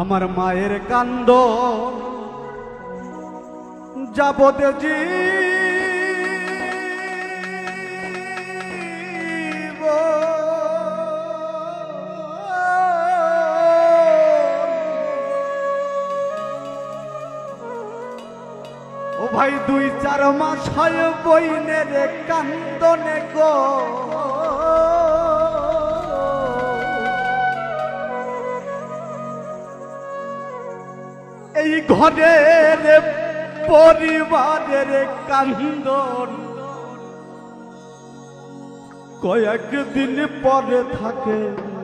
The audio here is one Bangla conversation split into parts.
আমার মায়ের কান্দ যাবতে ও ভাই দুই চার মাস হয় বইনের কান্দনে গো। ঘরের পরিবারের কান্দন। কয়েকদিন পরে থাকে না।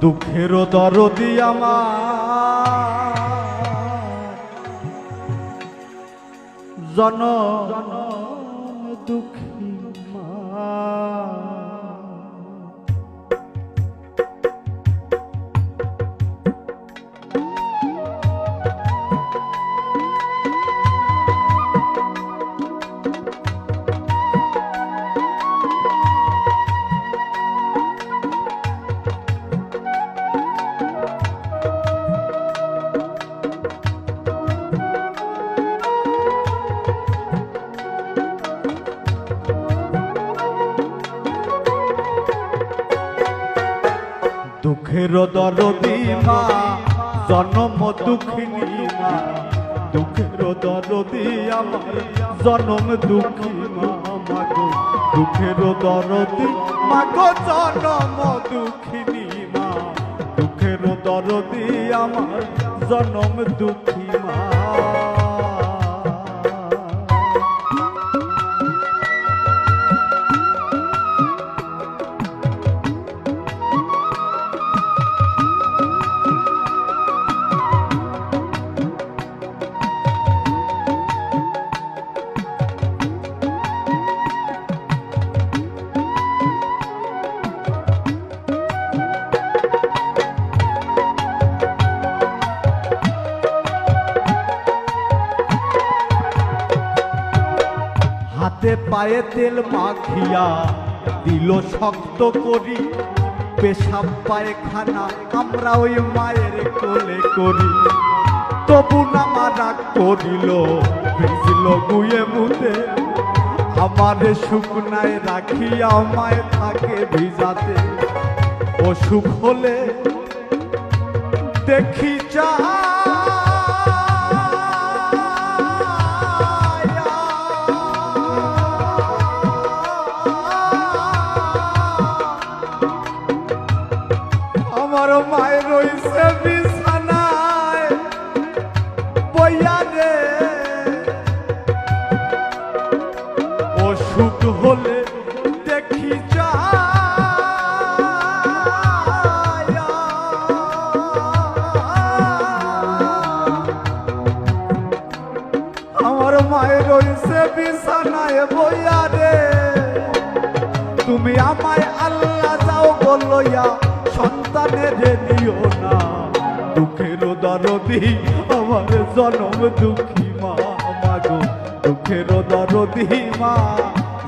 দুঃখেরও দরদি আমার। জন দুঃখী মা। দুঃখের দরদি মা জনম দুঃখিনী মা। দুঃখের দরদি আমার জন্ম দুঃখী মা। মাগো দুঃখের দরদি মাগো জন্ম দুঃখিনী মা দুঃখের দরদি আমার জন্ম দুঃখী পায়ে তেল মাখিয়া দিল শক্ত করি। পেশাব পায়খানা আমরা ওই মায়ের কোলে করি। তবু না মারা করিল, ভিজল গুয়ে মুদে আমার শুকনায় রাখিয়া মায় থাকে ভিজাতে। অসুখ হলে দেখি চা অসুখ হলে দেখি যা আমার মায়ের রইছে বিছানায় বইয়া রে, তুমি আমায় আল্লাহ যাও বলইয়া সন্তানের নিও না। দুঃখের দরদি আমার জনম দুঃখী মা মাগো দুঃখের দরদি মা।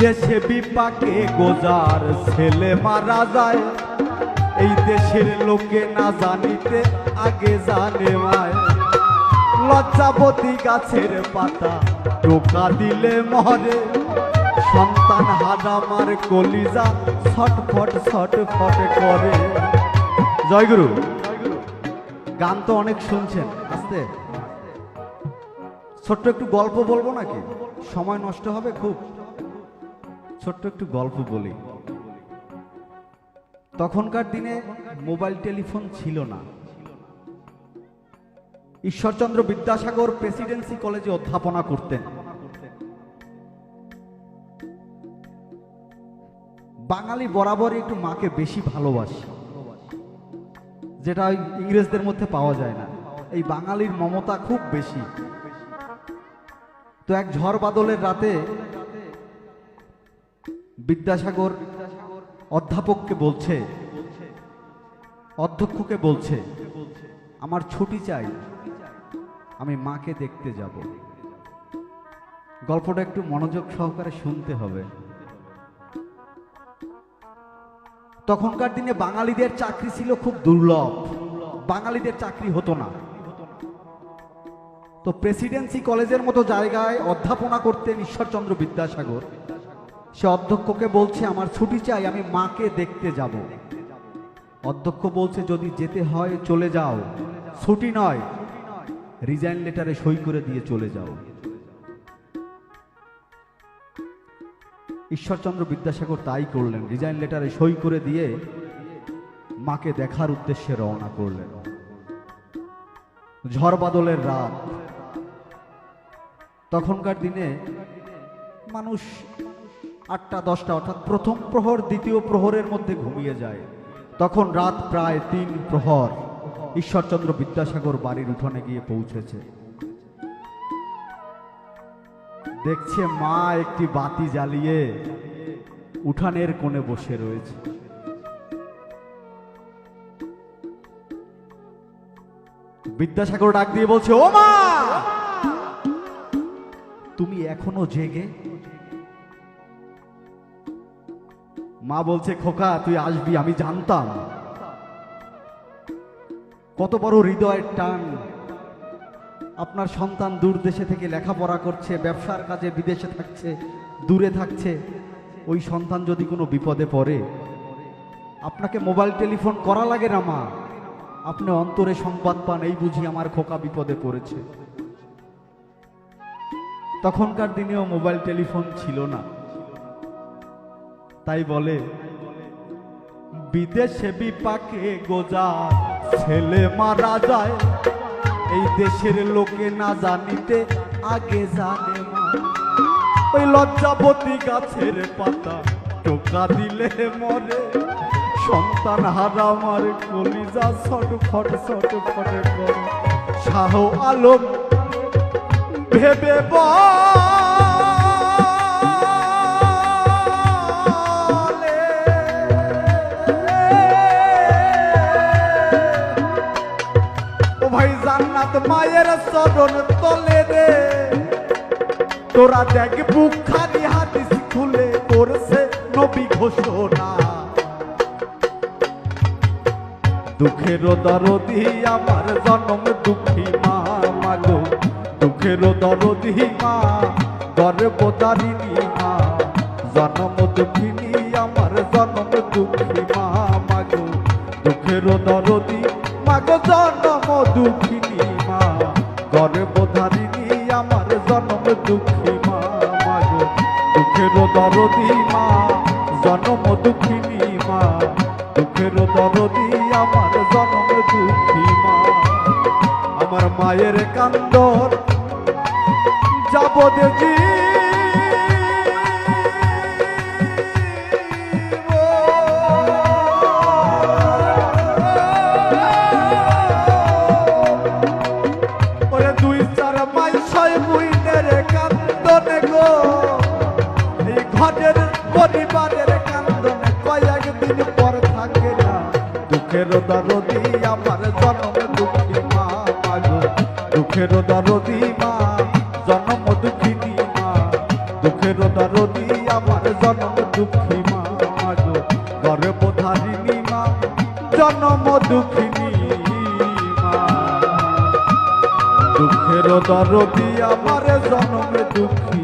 বিদেশে বিপাকে গোজার ছেলে মারা যায়। এই দেশের লোকে না জানিতে আগে জানে লজ্জাবতী গাছের পাতা টোকা দিলে মরে সন্তান হাদামার কলিজা ছটফট ছটফট করে। জয়গুরু, গান তো অনেক শুনছেন, আস্তে। ছোট্ট একটু গল্প বলব নাকি? সময় নষ্ট হবে খুব। ছোট্ট একটু গল্প বলি। তখনকার দিনে মোবাইল টেলিফোন ছিল না। ঈশ্বরচন্দ্র বিদ্যাসাগর প্রেসিডেন্সি কলেজে অধ্যাপনা করতেন। বাঙালি বরাবরই একটু মাকে বেশি ভালোবাসে, যেটা ওই ইংরেজদের মধ্যে পাওয়া যায় না। এই বাঙালির মমতা খুব বেশি। তো এক ঝড় বাদলের রাতে বিদ্যাসাগর অধ্যাপককে বলছে, অধ্যক্ষকে বলছে, আমার ছুটি চাই, আমি মাকে দেখতে যাব। গল্পটা একটু মনোযোগ সহকারে শুনতে হবে। তখনকার দিনে বাঙালিদের চাকরি ছিল খুব দুর্লভ। বাঙালিদের চাকরি হতো না। তো প্রেসিডেন্সি কলেজের মতো জায়গায় অধ্যাপনা করতেন ঈশ্বরচন্দ্র বিদ্যাসাগর। সে অধ্যক্ষকে বলছে, আমার ছুটি চাই, আমি মাকে দেখতে যাব। অধ্যক্ষ বলছে, যদি যেতে হয়, চলে যাও। ছুটি নয়। রিজাইন লেটারে সই করে দিয়ে চলে যাও। ঈশ্বরচন্দ্র বিদ্যাসাগর তাই করলেন। রিজাইন লেটারে সই করে দিয়ে মাকে দেখার উদ্দেশ্যে রওনা করলেন। ঝড় বাদলের রাত। তখনকার দিনে মানুষ আটটা, দশটা, অর্থাৎ প্রথম প্রহর দ্বিতীয় প্রহরের মধ্যে ঘুমিয়ে যায়। তখন রাত প্রায় তিন প্রহর। ঈশ্বরচন্দ্র বিদ্যাসাগর বাড়ির উঠোনে গিয়ে পৌঁছেছে। দেখছে মা একটি বাতি জ্বালিয়ে উঠানের কোণে বসে রয়েছে। বিদ্যাসাগর ডাক দিয়ে বলছে, ও মা! তুমি এখনও জেগে? মা বলছে, খোকা, তুই আসবি, আমি জানতাম। কত বড় হৃদয়ের টান। আপনার সন্তান দূর দেশে থেকে লেখাপড়া করছে, ব্যবসার কাজে বিদেশে থাকছে, দূরে থাকছে। ওই সন্তান যদি কোনো বিপদে পড়ে, আপনাকে মোবাইল টেলিফোন করা লাগে না, মা। আপনি অন্তরে সংবাদ পান, এই বুঝি আমার খোকা বিপদে পড়েছে। তখনকার দিনেও মোবাইল টেলিফোন ছিল না। তাই বলে, বিদেশে বিপাকে গোজা ছেলে মারা যায়। এই দেশের লোকে না জানিতে আগে জানে ওই লজ্জাবতী গাছের পাতা টোকা দিলে মরে। সন্তান হারা আমার ছট ফট ছট ফটে শাহ আলম ভেবে বলে জান্নাত মায়ের চরণ তলে রে। তোরা দেখ বুক খালি হাদিস খুলে করছে নবী ঘোষণা। দুঃখের দরদি আমার জনম দুঃখী মা মাগো দুঃখের দরদি মা গর্বদারিণী মা। জনম দুঃখিনী আমার জনম দুঃখী মা মাগো দুঃখের দরদি মাগো জনম দুঃখিনী। গর্বধারিণী আমার জনম দুঃখী মা মাগো দুঃখের দরদি মা, জনম দুঃখিনী মা। দুঃখের দরদি আমার জনম দুঃখী মা। আমার মায়ের কান্দর যাবদে দেখি দরদি আমার জনম দুঃখী মা মাগো দুঃখের দরদি মা জনম দুঃখিনী মা দুঃখের দরদি আমার জনম দুঃখী মা মাগো গর্ভধারিণী মা জনম দুঃখিনী মা দুঃখের দরদি আমার জনমে দুঃখী